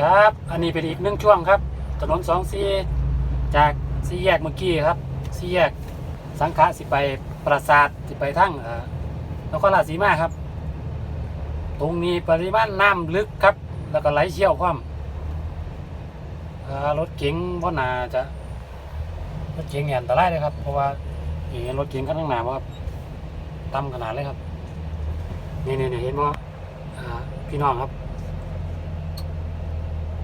ครับ อันนี้เป็นอีกหนึ่งช่วงครับ ถนนสองซีจากสี่แยกเมื่อกี้ครับสี่แยกสังขะสิไปปราสาทสิไปทั้งนครราชสีมาครับ ตรงนี้ปริมาณน้ำลึกครับ แล้วก็ไหลเชี่ยวความรถเก๋งเพรานาจะรถเก๋งเนี่ยอันตรายเลยครับ เพราะว่าอย่างเงี้ยรถเก๋งข้างหน้าว่าต่ำขนาดเลยครับ นี่นี่เห็นว่าพี่น้องครับ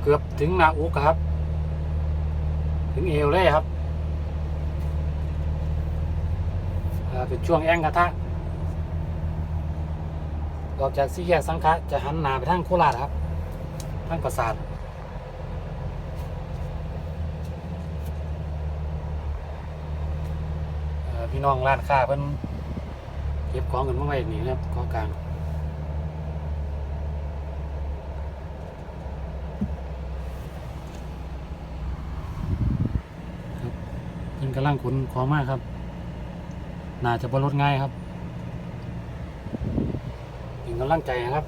เกือบถึงนาอุกครับ ถึงเอวเลยครับเป็นช่วงแองกระทะออกจากสี่แยกสังขะจะหันหน้าไปทางโคราชครับทางปราสาทพี่น้องร้านค้าเพิ่นเก็บของกันมาไว้นี่นะครับของกลาง เพิ่น กำลังขนของมากครับ น่าจะบรรถง่ายครับเป็นกำลังใจนะครับ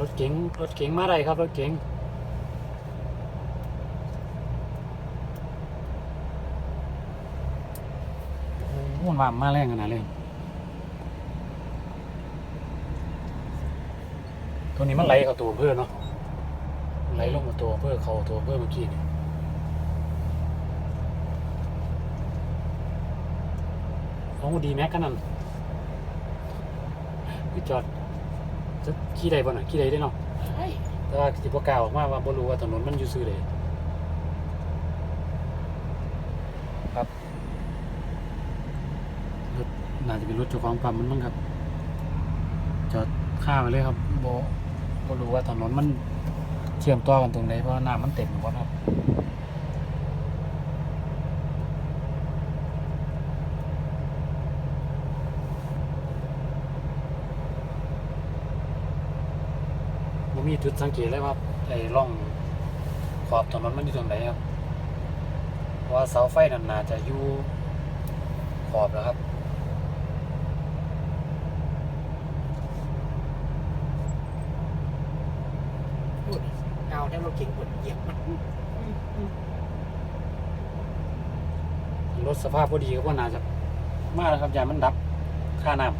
รถเก๋งรถเก๋งมาได้ครับรถเก๋งโอ้โหมันว่ามาแรงขนาดเลยตัวนี้มันไหลเข้าตัวเพื่อนเนาะ ไหลลงมาตัวเพื่อเขาตัวเพื่อเมื่อกี้นี่ของดีแม็กกันนั่นพี่จอดจะขี่ใดบ่น่ะขี่ใดได้เนาะแต่ว่าสิบกล้าออกมาว่าบ่รู้ว่าถนนมันอยู่ซื่อใดครับรถน่าจะเป็นรถเจ้าของปั๊มมันมั้งครับ จอดข้าไปเลยครับบ่บ่รู้ว่าถนนมัน เชื่อมต่อกันตรงไหนเพราะว่าน้ำมันเต็มหมดครับมันมีจุดสังเกตเลยว่าไอ้ร่องขอบถนนมันอยู่ตรงไหนครับว่าเสาไฟนั่นน่าจะอยู่ขอบแล้วครับ พูด เอาได้รถเก๋งปวดเหยียบมันรถสภาพพอดีก็ว่าน่าจะมากแล้วครับย่ามันดับค่าน้ำ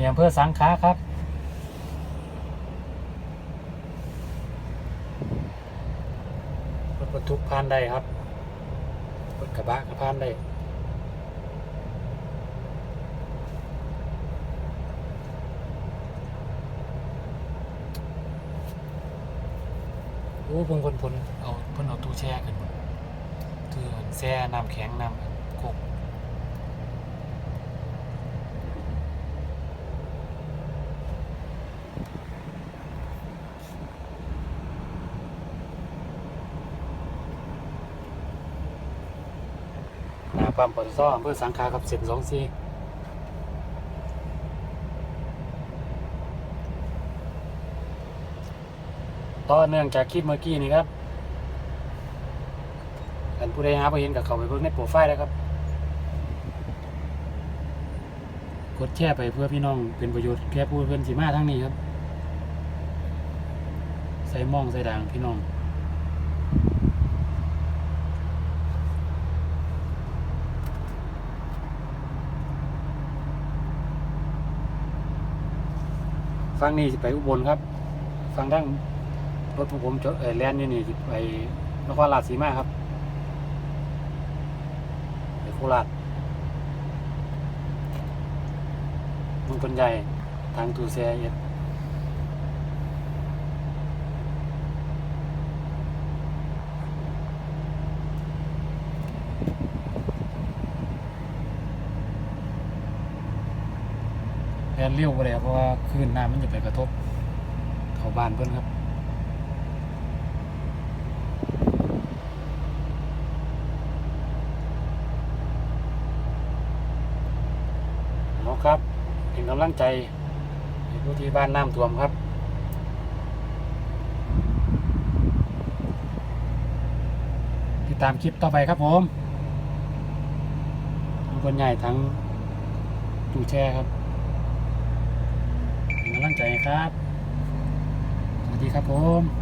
ีอำเภอสังขะครับ รถบรรทุกผ่านได้ครับ รถกระบะก็ผ่านได้โอ้เพิ่งคนพนเอาเพิ่นเอาตู้แช่ขึ้นมาคือแช่น้ำแข็งน้ำโคก ปั๊มปตทอำเภอสังขะครับเส้นสองสี่ต่อเนื่องจากคลิปเมื่อกี้นี่ครับท่านผู้ใดหาไปเห็นกับเขาไปเบิ่งในโปรไฟล์แล้วครับกดแชร์ไปเพื่อพี่น้องเป็นประโยชน์แก่ผู้เพื่อนสีมาทั้งนี้ครับ ใส่หมองใส่ด่างพี่น้อง ฟังนี่สิไปอุบลครับ ฟังทั้งรถผมจดเออแลนอยู่นี่สิไปนครราชสีมาครับไปโคราชมึงคนใหญ่ทางตูเซียเอ็ด ล่นเลี้ยวไปเลยเพราะว่าคลื่นน้ำมันจะไปกระทบเขาบ้านเพื่อนครับเอาครับเป็นกำลังใจในผู้ที่บ้านน้ำท่วมครับติดตามคลิปต่อไปครับผมทุกคนใหญ่ทั้งดูแช่ครับ กำลังใจครับ สวัสดีครับผม